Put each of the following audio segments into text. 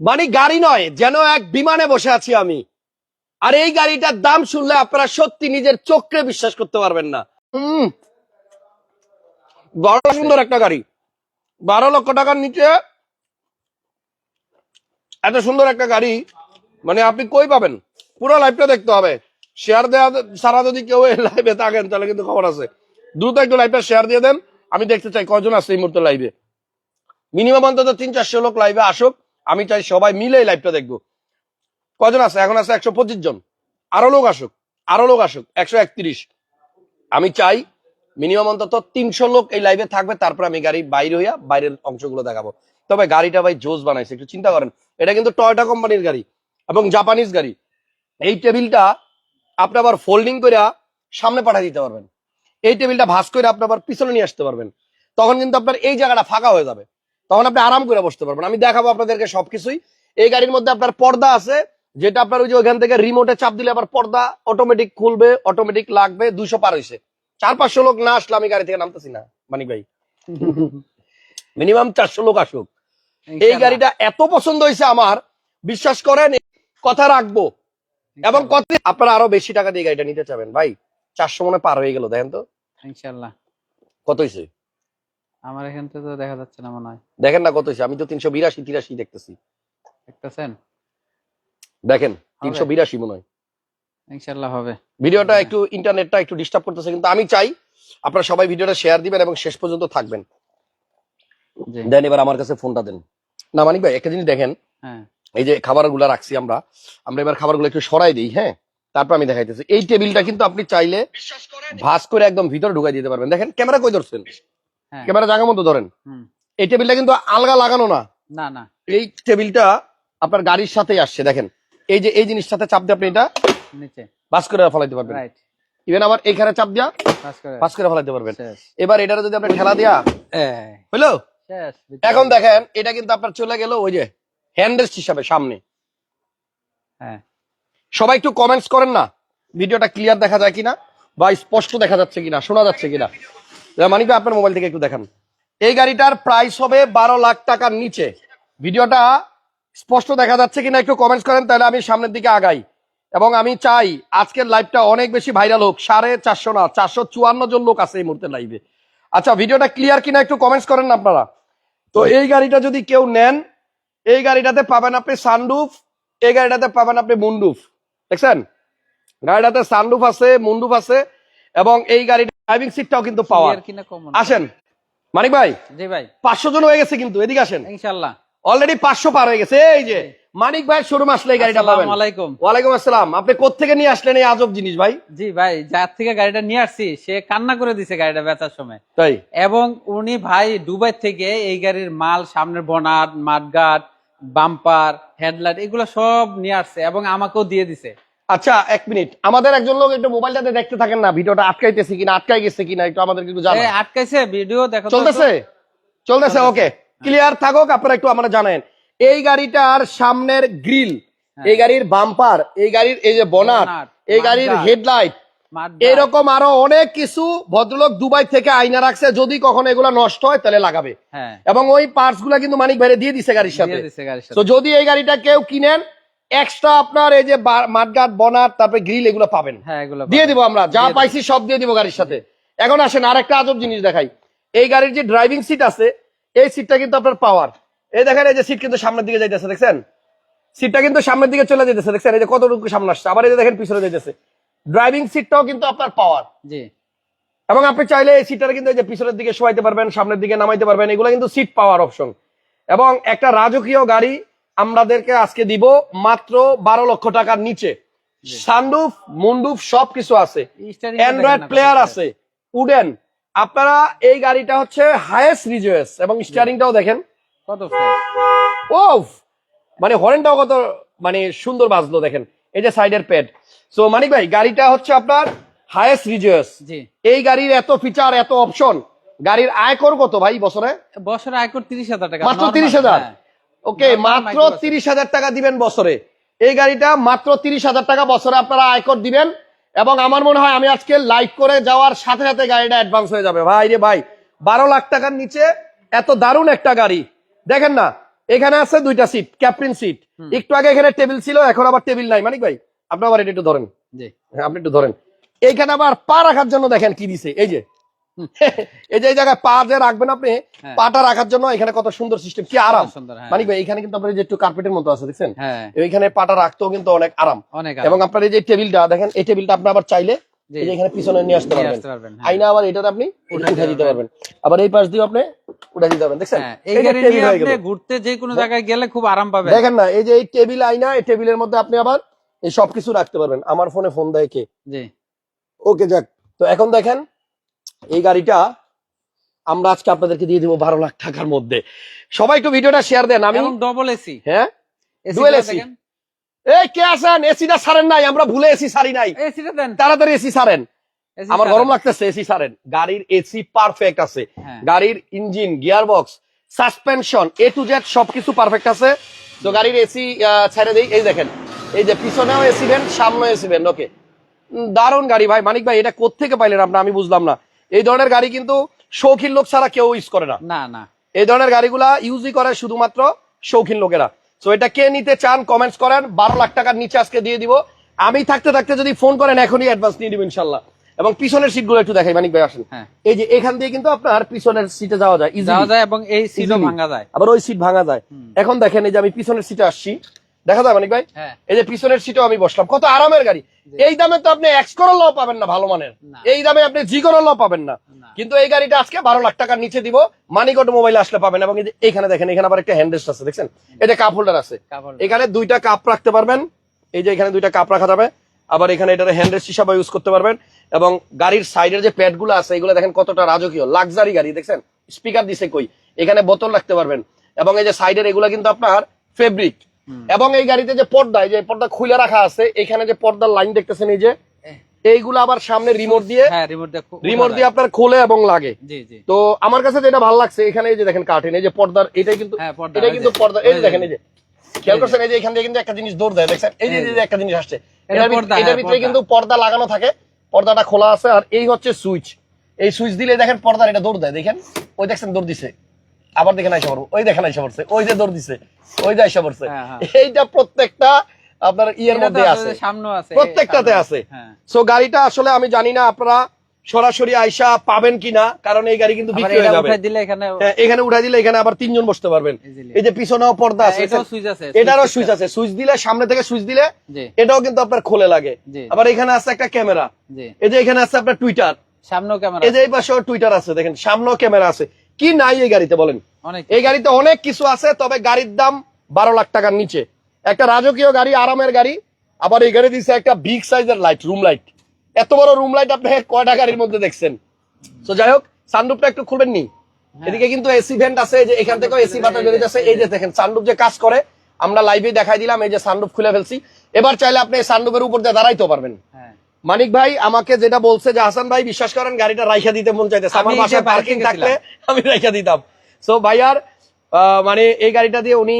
মানে গাড়ি নয়, যেন এক বিমানে বসে আছি আমি। আর এই গাড়িটার দাম শুনলে আপনারা সত্যি নিজের চোখে বিশ্বাস করতে পারবেন না। হম। বড় সুন্দর একটা গাড়ি। বারো লক্ষ টাকার নিচে এত সুন্দর একটা গাড়ি মানে আপনি কই পাবেন? পুরো লাইভটা দেখতে হবে। শেয়ার দেওয়া সারা যদি কেউ লাইভে থাকেন, তাহলে কিন্তু খবর আছে। দ্রুত একটু লাইভটা শেয়ার দিয়ে দেন। আমি দেখতে চাই কজন আছে এই মুহূর্তে লাইভে মিনিমাম অন্তত তিন চারশো লোক লাইভে আসুক। আমি চাই সবাই মিলে এই লাইভটা দেখব। কজন আছে? এখন আছে একশো পঁচিশ জন। আরও লোক আসুক, আরও লোক আসুক, একশো একত্রিশ। আমি চাই মিনিমাম অন্তত তিনশো লোক এই লাইভে থাকবে, তারপর আমি গাড়ি বাইরে হইয়া বাইরের অংশগুলো দেখাবো। তবে গাড়িটা ভাই জোস বানাইছে, একটু চিন্তা করেন। এটা কিন্তু টয়টা কোম্পানির গাড়ি এবং জাপানিজ গাড়ি। এই টেবিলটা আপনি আবার ফোল্ডিং করে সামনে পাঠিয়ে দিতে পারবেন। এই টেবিলটা ভাঁজ করে আপনি আবার পিছনে নিয়ে আসতে পারবেন। তখন কিন্তু আপনার এই জায়গাটা ফাঁকা হয়ে যাবে। তখন আপনি আরাম করে বসতে পারবেন। আমি দেখাবো আপনাদেরকে সবকিছুই। এই গাড়ির মধ্যে আপনার পর্দা আছে যেটা আপনার ওই যে ওইখান থেকে রিমোটে চাপ দিলে আবার পর্দা অটোমেটিক খুলবে অটোমেটিক লাগবে দুইশো পার হয়েছে চার পাঁচশো লোক না আসলে আমি গাড়ি থেকে নামতেছি না মানিক ভাই। মিনিমাম চারশো লোক আসুক। এই গাড়িটা এত পছন্দ হয়েছে আমার বিশ্বাস করেন কথা রাখব। এবং কত আপনারা আরও বেশি টাকা দিয়ে গাড়িটা নিতে চাবেন। ভাই চারশো মনে পার হয়ে গেল দেখেন তো। ইনশাল্লাহ কত হয়েছে আমার এখান থেকে তো দেখা যাচ্ছে না মনে হয়। দেখেন না কত আমি তো তিনশো বিরাশি তিরাশি দেখতেছি। দেখতেছেন? দেখেন তিনশো বিরাশি মনে হয়। ইনশাল্লাহ হবে। ভিডিওটা একটু ইন্টারনেটটা একটু ডিস্টার্ব করতেছে কিন্তু আমি চাই আপনারা সবাই ভিডিওটা শেয়ার দিবেন এবং শেষ পর্যন্ত থাকবেন। জি। দেন এবার আমার কাছে ফোনটা দেন। না মানিক ভাই একটা জিনিস দেখেন। হ্যাঁ। এই যে খাবারগুলো রাখছি আমরা আমরা এবার খাবারগুলো একটু সরাই দিই হ্যাঁ? তারপর আমি দেখাইতেছি। এই টেবিলটা কিন্তু আপনি চাইলে ভাস করে একদম ভিতরে ঢুকাই দিতে পারবেন। দেখেন ক্যামেরা কই ধরছেন? ক্যামেরা জায়গা মতো ধরেন। এই টেবিলটা কিন্তু আলগা লাগানো না। না না। এই টেবিলটা আপনার গাড়ির সাথেই আসছে দেখেন। এই যে এই জিনিসটাতে চাপ দিয়ে আপনি এটা নিচে। বাস করে ফলাইতে পারবেন। রাইট ইভেন আবার এইখানে চাপ দিয়া পাস করে। বাস ফলাইতে পারবেন। এবার এটারে যদি আপনি ঠেলা দিয়া হইল? এখন দেখেন এটা কিন্তু আপনার চলে গেল ওই যে হ্যান্ডেস্ট হিসাবে সামনে। হ্যাঁ। সবাই একটু কমেন্টস করেন না। ভিডিওটা ক্লিয়ার দেখা যায় কিনা বা স্পষ্ট দেখা যাচ্ছে কিনা শোনা যাচ্ছে কিনা? মানিক ভাই, আপনার মোবাইল থেকে একটু দেখান। এই গাড়িটার প্রাইস হবে বারো লাখ টাকার নিচে। ভিডিওটা স্পষ্ট দেখা যাচ্ছে কিনা একটু কমেন্টস করেন তাহলে আমি সামনের দিকে আগাই। এবং আমি চাই আজকের লাইভটা অনেক বেশি ভাইরাল হোক সাড়ে চারশো না চারশো চুয়ান্ন জন লোক আছে এই মুহূর্তে লাইভে আচ্ছা ভিডিওটা ক্লিয়ার কিনা একটু কমেন্টস করেন আপনারা। তো এই গাড়িটা যদি কেউ নেন এই গাড়িটাতে পাবেন আপনি সানরুফ এই গাড়িটাতে পাবেন আপনি মুন্ডুফ দেখছেন? গাড়িটাতে সানরুফ আছে মুন্ডুফ আছে। এবং এই গাড়ির ড্রাইভিং সিটটাও কিন্তু পাওয়ার। আসেন। মানিক ভাই? জি ভাই। পাঁচশো জন হয়ে গেছে কিন্তু এদিকে আসেন। ইনশাল্লাহ অলরেডি পাঁচশো পার হয়ে গেছে এই যে মানিক ভাই শোরুম আসলে এই গাড়িটা পাবেন। আলাইকুম। ওয়ালাইকুম আসসালাম। আপনি কোথেকে নিয়ে আসলেন এই আজব জিনিস ভাই? জি ভাই যার থেকে গাড়িটা নিয়ে আসছি সে কান্না করে দিছে গাড়িটা বেচার সময়। তাই? এবং উনি ভাই দুবাই থেকে এই গাড়ির মাল সামনের বনাট মাঠগাট বাম্পার হেডলাইট এগুলো সব নিয়ে আসছে এবং আমাকেও দিয়ে দিছে। আচ্ছা এক মিনিট। আমাদের একজন লোক একটু মোবাইলটাতে দেখতে থাকেন না ভিডিওটা আটকাইতেছে কিনা আটকাই গেছে কিনা একটু আমাদেরকে একটু জানান। আটকাইছে ভিডিও দেখো চলতেছে? চলতেছে। ওকে। ক্লিয়ার থাকুক আপনারা একটু আমরা জানেন। এই গাড়িটার সামনের গ্রিল হ্যাঁ। এই গাড়ির বাম্পার এই গাড়ির এই যে বনার এই গাড়ির হেডলাইট এরকম আরও অনেক কিছু ভদ্রলোক দুবাই থেকে আইনা রাখছে যদি কখনো এগুলো নষ্ট হয় তাহলে লাগাবে। হ্যাঁ। এবং ওই পার্টসগুলা কিন্তু মানিক ভাইরে দিয়ে দিছে গাড়ির সাথে। যদি এই গাড়িটা কেউ কিনেন এক্সট্রা আপনার এই যে মাঠঘাট বনার তারপরে গ্রিল এগুলো পাবেন। হ্যাঁ এগুলো দিয়ে দিব আমরা। যা পাইছি সব দিয়ে দিব গাড়ির সাথে। এখন আসেন আর একটা আজব জিনিস দেখাই। এই গাড়ির যে ড্রাইভিং সিট আছে এই সিটটা কিন্তু আপনার পাওয়ার এই দেখেন এই যে সিট কিন্তু সামনের দিকে যাইতেছে দেখছেন? সিটটা কিন্তু সামনের দিকে চলে যেতেছে দেখছেন? এই যে কতটুকু সামনে আসছে। আবার এই যে দেখেন পিছনে যাইতেছে। ড্রাইভিং সিটটাও কিন্তু আপনার পাওয়ার জি। এবং আপনি চাইলে এই সিটটা কিন্তু এই যে পিছনের দিকে শোয়াইতে পারবেন সামনের দিকে নামাইতে পারবেন এগুলো কিন্তু সিট পাওয়ার অপশন এবং একটা রাজকীয় গাড়ি আমাদেরকে আজকে দিব মাত্র বারো লক্ষ টাকার নিচে। সানরুফ মুন্ডুফ সবকিছু আছে। অ্যান্ড্রয়েড প্লেয়ার আছে। উডেন আপনারা এই গাড়িটা হচ্ছে হায়েস্ট রিজুয়েস এবং স্টিয়ারিংটাও দেখেন। কত ও মানে হরেনটাও কত মানে সুন্দর বাজলো দেখেন। এই যে সাইডের প্যাড সো মানিক ভাই গাড়িটা হচ্ছে আপনার হায়েস্ট রিজুয়েস। এই গাড়ির এত ফিচার এত অপশন গাড়ির আয়কর কত ভাই বছরে? বছরে আয়কর তিরিশ হাজার টাকা। মাত্র normal, 30,000? ওকে মাত্র তিরিশ হাজার টাকা দিবেন বছরে। এই গাড়িটা মাত্র তিরিশ হাজার টাকা বছরে আপনারা আয়কর দিবেন এবং আমার মনে হয় আমি আজকে লাইক করে যাওয়ার সাথে সাথে গাড়িটা অ্যাডভান্স হয়ে যাবে। ভাই রে ভাই বারো লাখ টাকার নিচে এত দারুণ একটা গাড়ি। দেখেন না এখানে আছে দুইটা সিট ক্যাপ্টেন সিট একটু আগে এখানে টেবিল ছিল এখন আবার টেবিল নাই। মানিক ভাই আপনি আবার এটা একটু ধরেন। হ্যাঁ আপনি একটু ধরেন। এইখানে আবার পা রাখার জন্য দেখেন কি দিছে। এই যে। এই যে জায়গায় পা যে রাখবেন আপনি হ্যাঁ। পাটা রাখার জন্য এখানে কত সুন্দর সিস্টেম কি আরাম। মানিক ভাই এখানে কিন্তু আপনার যে একটু কার্পেটের মতো আছে দেখছেন? হ্যাঁ। এইখানে পাটা রাখতেও কিন্তু অনেক আরাম। অনেক এবং আপনার এই যে টেবিলটা দেখেন এই টেবিলটা আপনি আবার চাইলে এই যে এখানে পিছনে নিয়ে আসতে পারবেন। আইনা আবার এটার আপনি উঠে দিতে পারবেন। আবার এই পাশ দিয়ে আপনি উঠে দিতে পারবেন দেখছেন? এই গাড়ি নিয়ে আপনি ঘুরতে যে কোনো জায়গায় গেলে খুব আরাম পাবেন। দেখেন না এই যে এই টেবিল আইনা এই টেবিলের মধ্যে আপনি আবার এই সবকিছু রাখতে পারবেন। আমার ফোনে ফোন দেয় কে? জি। ওকে যাক। তো এখন দেখেন এই গাড়িটা আমরা আজকে আপনাদেরকে দিয়ে দিব বারো লাখ টাকার মধ্যে সবাই একটু ভিডিওটা শেয়ার দেন আমি ডবল এসি হ্যাঁ এসি এই কে আছেন এসিটা সারেন নাই আমরা ভুলে এসি সারি নাই এসিটা দেন তাড়াতাড়ি এসি সারেন আমার গরম লাগতেছে এসি সারেন গাড়ির এসি পারফেক্ট আছে হ্যাঁ। গাড়ির engine gear box suspension A to Z সবকিছু পারফেক্ট আছে তো গাড়ির এসি ছেড়ে দেই এই দেখেন এই যে পিছনেও এসি সামনেও এসি ওকে দারুণ গাড়ি ভাই মানিক ভাই এটা কোত্থেকে পাইলেন আপনার আমি বুঝলাম না এই ধরনের গাড়ি কিন্তু শৌখিন লোক ছাড়া কেউ ইউজ করে না। না না। এই ধরনের গাড়িগুলা ইউজই করে শুধুমাত্র শৌখিন লোকেরা। তো এটা কে নিতে চান কমেন্টস করেন বারো লাখ টাকার নিচে আজকে দিয়ে দিব। আমি থাকতে থাকতে যদি ফোন করেন এখনই অ্যাডভান্স নিয়ে দিব ইনশাল্লাহ। এবং পিছনের সিটগুলো একটু দেখাই মানিক ভাই আসেন। হ্যাঁ। এই যে এখান দিয়ে কিন্তু আপনার পিছনের সিটে যাওয়া যায় যাওয়া যায় এবং এই সিটও ভাঙা যায়। আবার ওই সিট ভাঙা যায়। এখন দেখেন এই যে আমি পিছনের সিটে আসছি। দেখা যায় মানিক ভাই? হ্যাঁ। এই যে পিছনের সিটেও আমি বসলাম। কত আরামের গাড়ি। এই দামে তো আপনি এক্স করলেও পাবেন না ভালো মানের। এই দামে আপনি জি করলেও পাবেন না। কিন্তু এই গাড়িটা আজকে বারো লাখ টাকার নিচে দিব। মানিকট মোবাইল আসলে পাবেন এবং এখানে দেখেন এখানে আবার একটা হ্যান্ডেস্ট আছে দেখছেন? এটা কাপ হোল্ডার আছে। এখানে দুইটা কাপ রাখতে পারবেন। এই যে এখানে দুইটা কাপ রাখা যাবে। আবার এখানে এটা হ্যান্ডেস্ট হিসাবে ইউজ করতে পারবেন। এবং গাড়ির সাইডের যে প্যাডগুলো আছে এগুলো দেখেন কতটা রাজকীয়। লাক্সারি গাড়ি দেখছেন? স্পিকার দিছে কই? এখানে বোতল রাখতে পারবেন। এবং এই যে সাইডের এগুলো কিন্তু আপনার ফেব্রিক এবং এই গাড়িতে যে পর্দা যে পর্দা খুলে রাখা আছে এখানে যে পর্দার লাইন দেখতেছেন এই যে এইগুলো আবার সামনে রিমোট দিয়ে হ্যাঁ রিমোট দিয়ে। আপনার খোলে এবং লাগে। তো আমার কাছে যেটা ভালো লাগছে এখানে এই যে দেখেন কার্টেন এই যে পর্দার এটাই কিন্তু হ্যাঁ, পর্দা, এটাই কিন্তু পর্দা। এই যে দেখেন এই যে। খেয়াল করছেন এই যে এখান দিয়ে কিন্তু একটা জিনিস দৌড় দেয় দেখছেন? এই যে একটা জিনিস আসছে। এটার হ্যাঁ, ভিতরে কিন্তু পর্দা লাগানো থাকে। পর্দাটা খোলা আছে আর এই হচ্ছে সুইচ। এই সুইচ দিলে দেখেন পর্দার এটা দৌড় দেয় দেখেন? ওই দেখছেন দৌড় দিছে। আবার দেখেন আইসা পড়ব ওই দেখেন আইসা পড়ছে ওই যে দৌড় দিছে ওই যে আইসা পড়ছে হ্যাঁ, হ্যাঁ। এইটা প্রত্যেকটা আপনার ইয়ের মধ্যে আছে। প্রত্যেকটাতে আছে। হ্যাঁ। সো গাড়িটা আসলে আমি জানি না আপনারা সরাসরি আইসা পাবেন কিনা কারণ এই গাড়ি কিন্তু বিক্রি হয়ে যাবে। এখানে হ্যাঁ, উঠাই দিলে এখানে আবার তিনজন বসতে পারবেন। এই যে পিছনেও পর্দা আছে হ্যাঁ, এটাও সুইচ আছে এটারও সুইচ আছে। সুইচ দিলে সামনে থেকে সুইচ দিলে এটাও কিন্তু আপনার খোলে লাগে। আবার এখানে আছে একটা ক্যামেরা। এই যে এখানে আছে আপনার টুইটার। সামনেও ক্যামেরা এই যে এই পাশেও টুইটার আছে দেখেন সামনেও ক্যামেরা আছে। কি নাই এই গাড়িতে বলেন? এই গাড়িতে অনেক কিছু আছে তবে গাড়ির দাম বারো লাখ টাকার নিচে। একটা রাজকীয় গাড়ি আরামের গাড়ি আবার এই গাড়ি দিচ্ছে একটা বিগ সাইজের লাইট রুম লাইট এত বড় রুম লাইট আপনি কয়টা গাড়ির মধ্যে দেখছেন? তো যাই হোক সানরুফটা একটু খুলবেন নি? এদিকে কিন্তু এসি ভেন্ট আছে যে এখান থেকে এসি বাতাস বেরোতে আছে এই যে দেখেন সানরুফ যে কাজ করে আমরা লাইভে দেখাই দিলাম এই যে সানরুফ খুলে ফেলছি। এবার চাইলে আপনি এই উপর দিয়ে দাঁড়াইতে পারবেন। হ্যাঁ মানিক ভাই আমাকে যেটা বলছে যে হাসান ভাই বিশ্বাস করেন গাড়িটা রাইখা দিতে মন চাইতেছে। আমার বাসায় পার্কিং থাকলে আমি রাইখা দিতাম। সো ভাইয়ার আহ, মানে এই গাড়িটা দিয়ে উনি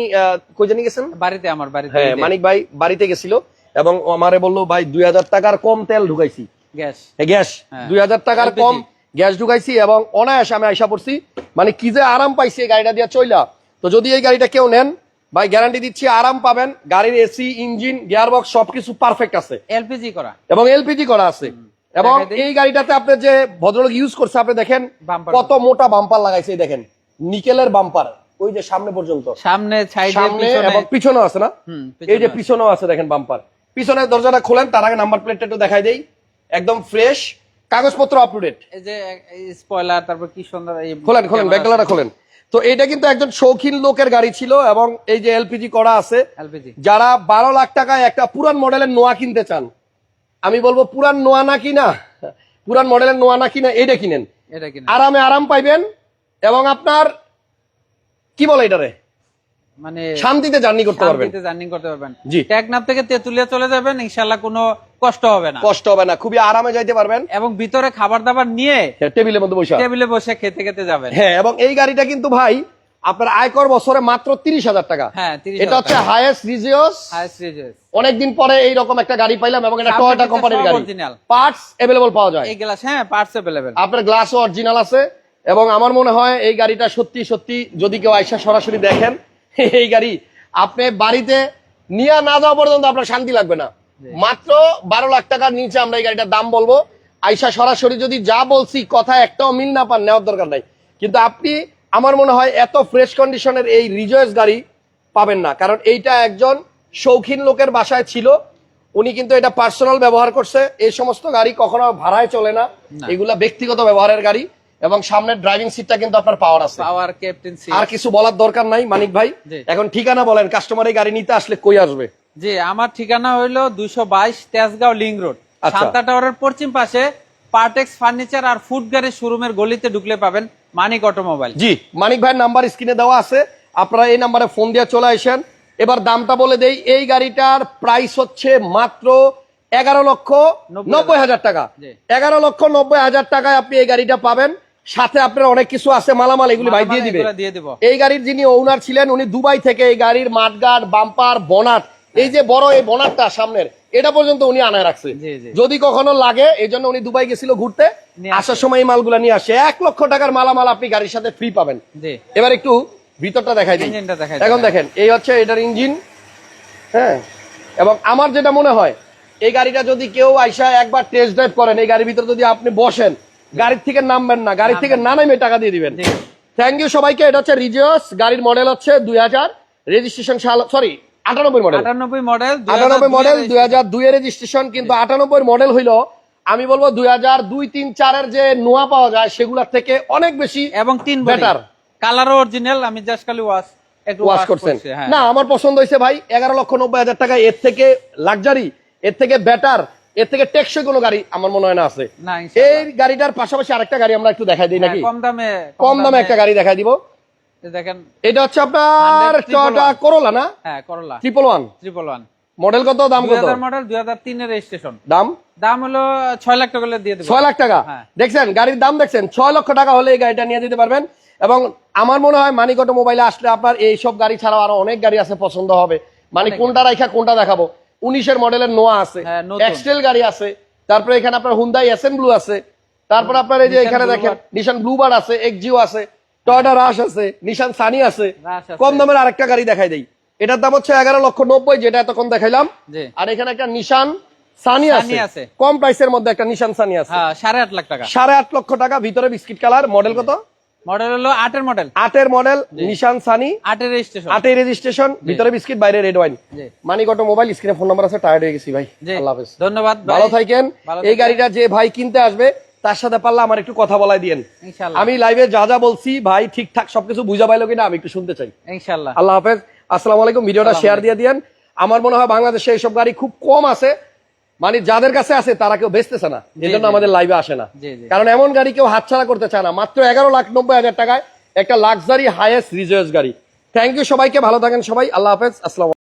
কই জানি গেছেন? বাড়িতে আমার বাড়িতে হ্যাঁ মানিক ভাই বাড়িতে গেছিল এবং আমারে বলল ভাই দুই হাজার টাকার কম তেল ঢুকাইছি। গ্যাস। এ গ্যাস। হ্যাঁ। দুই হাজার টাকার কম গ্যাস ঢুকাইছি এবং অনায়াস আমি আইসা পড়ছি। মানে কি যে আরাম পাইছি এই গাড়িটা দিয়ে চইলা। তো যদি এই গাড়িটা কেউ নেন ভাই গ্যারান্টি দিচ্ছি আরাম পাবেন। গাড়ির এসি ইঞ্জিন গিয়ারবক্স সবকিছু পারফেক্ট আছে। এলপিজি করা। এবং এলপিজি করা আছে। এবং এই গাড়িটাতে আপনি যে ভদ্রলোক ইউজ করছে আপনি দেখেন কত মোটা বাম্পার লাগাইছে দেখেন। নিকেলের বাম্পার ওই যে সামনে পর্যন্ত। সামনে সাইডে সামনে পিছনে। এবং পিছনেও আছে না? এই যে পিছনেও আছে। দেখেন বাম্পার পিছনে দরজাটা খোলেন তার আগে নাম্বার প্লেটটা একটু দেখাই দেই। একদম ফ্রেশ কাগজপত্র আপ টু ডেট এই যে স্পয়লার তারপর কি সুন্দর এই খোলেন খোলেন ব্যাকলাটা খোলেন। তো এটা কিন্তু একজন শৌখিন লোকের গাড়ি ছিল এবং এই যে এলপিজি করা আছে যারা বারো লাখ টাকায় একটা পুরান মডেলের নোয়া কিনতে চান আমি বলব পুরান নোয়া না কিনা পুরান মডেলের নোয়া না কিনা এটা কিনেন। আরামে আরাম পাইবেন এবং আপনার কি বলে এটারে? মানে শান্তিতে জার্নি করতে পারবেন। শান্তিতে জার্নি করতে পারবেন। জি। টেকনাফ থেকে তেতুলিয়া চলে যাবেন ইনশাল্লাহ কোনো কষ্ট হবে না। কষ্ট হবে না খুবই আরামে যাইতে পারবেন। এবং ভিতরে খাবার দাবার নিয়ে হ্যাঁ, টেবিলের মধ্যে বসে। টেবিলে বসে খেতে খেতে যাবেন। হ্যাঁ এবং এই গাড়িটা কিন্তু ভাই আপনার আয়কর বছরে মাত্র তিরিশ হাজার টাকা। হ্যাঁ এটা হচ্ছে হাইয়েস্ট রিজিওস অনেকদিন পরে এইরকম একটা গাড়ি পাইলাম এবং এটা টয়োটা কোম্পানির গাড়ি। পার্টস অ্যাভেলেবল পাওয়া যায়। এই গ্লাস হ্যাঁ পার্টস অ্যাভেলেবেল আপনার গ্লাসও অরিজিনাল আছে। এবং আমার মনে হয় এই গাড়িটা সত্যি সত্যি যদি কেউ আইসা সরাসরি দেখেন এই গাড়ি আপনি বাড়িতে নিয়ে না যাওয়া পর্যন্ত আপনার শান্তি লাগবে না। মাত্র বারো লাখ টাকার নিচে আমরা এই গাড়িটার দাম বলব। আইসা সরাসরি যদি যা বলছি কথা একটাও মিল না পান নেওয়ার দরকার নাই। কিন্তু আপনি আমার মনে হয় এত ফ্রেশ কন্ডিশনের এই রিজয়েস গাড়ি পাবেন না। কারণ এইটা একজন শৌখিন লোকের বাসায় ছিল। উনি কিন্তু এটা পার্সোনাল ব্যবহার করছে। এই সমস্ত গাড়ি কখনো ভাড়ায় চলে না। না। এগুলা ব্যক্তিগত ব্যবহারের গাড়ি। এবং সামনের ড্রাইভিং সিটটা কিন্তু আপনার পাওয়ার আছে। পাওয়ার ক্যাপ্টেন সি আর কিছু বলার দরকার নাই মানিক ভাই। এখন ঠিকানা বলেন কাস্টমার এই গাড়ি নিতে আসলে কই আসবে? জি আমার ঠিকানা হইল দুইশো বাইশ তেজগাঁও লিং রোড। আচ্ছা। শান্তা টাওয়ারের পশ্চিম পাশে পার্টেক্স ফার্নিচার আর ফুড গাড়ির শোরুমের গলিতে ঢুকলে পাবেন মানিক অটোমোবাইল। জি মানিক ভাইয়ের নাম্বার স্ক্রিনে দেওয়া আছে। আপনারা এই নাম্বারে ফোন দিয়ে চলে আসেন। এবার দামটা বলে দেই এই গাড়িটার প্রাইস হচ্ছে মাত্র এগারো লক্ষ নব্বই হাজার। টাকা। এগারো লক্ষ নব্বই হাজার টাকায় আপনি এই গাড়িটা পাবেন। সাথে আপনার অনেক কিছু আছে মালামাল এগুলি ভাই দিয়ে দিবে। এই গাড়ির যিনি ওনার ছিলেন উনি দুবাই থেকে এই গাড়ির মাঠগার্ড বাম্পার বনাট এই যে বড় এই বনাটটা সামনের এটা পর্যন্ত উনি আনায় রাখছে। যদি কখনো লাগে এই জন্য উনি দুবাই গেছিল ঘুরতে আসার সময় এই মালগুলা নিয়ে আসে এক লক্ষ টাকার মালামাল আপনি গাড়ির সাথে ফ্রি পাবেন। এবার একটু ভিতরটা দেখাই দিই। এখন দেখেন এই হচ্ছে এটার ইঞ্জিন হ্যাঁ? এবং আমার যেটা মনে হয় এই গাড়িটা যদি কেউ আইসা একবার টেস্ট ড্রাইভ করেন এই গাড়ির ভিতরে যদি আপনি বসেন গাড়ির থেকে নামবেন না গাড়ি থেকে না। নামে টাকা দিয়ে দিবেন। থ্যাংক ইউ সবাইকে এটা হচ্ছে রিজিওস গাড়ির মডেল হচ্ছে দুই হাজার রেজিস্ট্রেশন সাল সরি আটানব্বই মডেল আটানব্বই মডেল আটানব্বই মডেল দুই হাজার দুই এর রেজিস্ট্রেশন কিন্তু আটানব্বই মডেল হইল আমি বলব দুই হাজার দুই তিন চারের যে নোয়া পাওয়া যায় সেগুলোর থেকে অনেক বেশি এবং তিন বেটার কালারও অরিজিনাল আমি জাস্ট খালি ওয়াশ একটু ওয়াশ ওয়াশ করছেন। হ্যাঁ। না আমার পছন্দ হয়েছে ভাই এগারো লক্ষ নব্বই হাজার টাকা এর থেকে লাক্সারি এর থেকে বেটার এর থেকে টেকসই কোনো গাড়ি আমার মনে হয় না আছে। এই গাড়িটার পাশাপাশি আরেকটা গাড়ি আমরা একটু দেখাই দিই নাকি? হ্যাঁ, কম দামে কম দামে একটা গাড়ি দেখাই দিব। দেখেন এটা হচ্ছে আপনার টয়োটা করোলা না? হ্যাঁ Corolla triple one triple one model কত দাম কত? মডেল দুই হাজার তিনের রেজিস্ট্রেশন দাম? দাম হলো ছয় লাখ টাকা হলে দিয়ে দেবো। ছয় লাখ টাকা? হ্যাঁ। দেখছেন গাড়ির দাম দেখছেন ছয় লক্ষ টাকা হলে এই গাড়িটা নিয়ে যেতে পারবেন। এবং আমার মনে হয় মানিক অটো মোবাইলে আসলে আপনার এইসব গাড়ি ছাড়াও আরও অনেক গাড়ি আছে পছন্দ হবে। মানে কোনটা রাইখা কোনটা দেখাবো? উনিশের মডেলের নোয়া আছে হ্যাঁ, এক্সটেল গাড়ি আছে তারপরে এখানে আপনার হুন্দাই এসএন ব্লু আছে তারপর আপনার এই যে এখানে দেখেন। নিশান ব্লুবার্ড আছে এক্সজিও আছে টয়টা রাশ আছে নিশান সানি আছে কম দামের আরেকটা গাড়ি দেখাই দেই। এটার দাম হচ্ছে এগারো লক্ষ নব্বই যেটা এতক্ষণ দেখাইলাম। আর এখানে একটা নিশান সানি আছে। কম প্রাইসের মধ্যে একটা নিশান সানি আছে। হ্যাঁ সাড়ে আট লাখ টাকা। সাড়ে আট লক্ষ টাকা ভিতরে বিস্কিট কালার মডেল কত? মডেল হলো আটের মডেল। আটের মডেল নিশান সানি। আটের রেজিস্ট্রেশন আটের রেজিস্ট্রেশন ভিতরে বিস্কিট বাইরে রেড ওয়াইন মোবাইল স্ক্রিনে ফোন নাম্বার আছে টায়ার্ড হয়ে গেছি ভাই। আল্লাহ হাফেজ। ধন্যবাদ ভালো থাকেন। এই গাড়িটা যে ভাই কিনতে আসবে তার সাথে পারলে আমার একটু কথা বলাই দিয়েন। আমি লাইভে যা যা বলছি ভাই ঠিকঠাক সবকিছু বুঝা পাইলো কিনা আমি একটু শুনতে চাই। আল্লাহ হাফেজ। আসসালামু আলাইকুম ভিডিওটা শেয়ার দিয়ে দিয়েন। আমার মনে হয় বাংলাদেশে এইসব গাড়ি খুব কম আছে। মানে যাদের কাছে আছে তারা কেউ বেচতেছে না। এই জন্য আমাদের লাইভে আসে না। কারণ এমন গাড়ি কেউ হাতছাড়া করতে চায় না। মাত্র এগারো লাখ নব্বই হাজার টাকায় একটা লাক্সারি হাইয়েস্ট রিজয়েস গাড়ি। থ্যাংক ইউ সবাইকে ভালো থাকেন সবাই। আল্লাহ হাফেজ। আসসালাম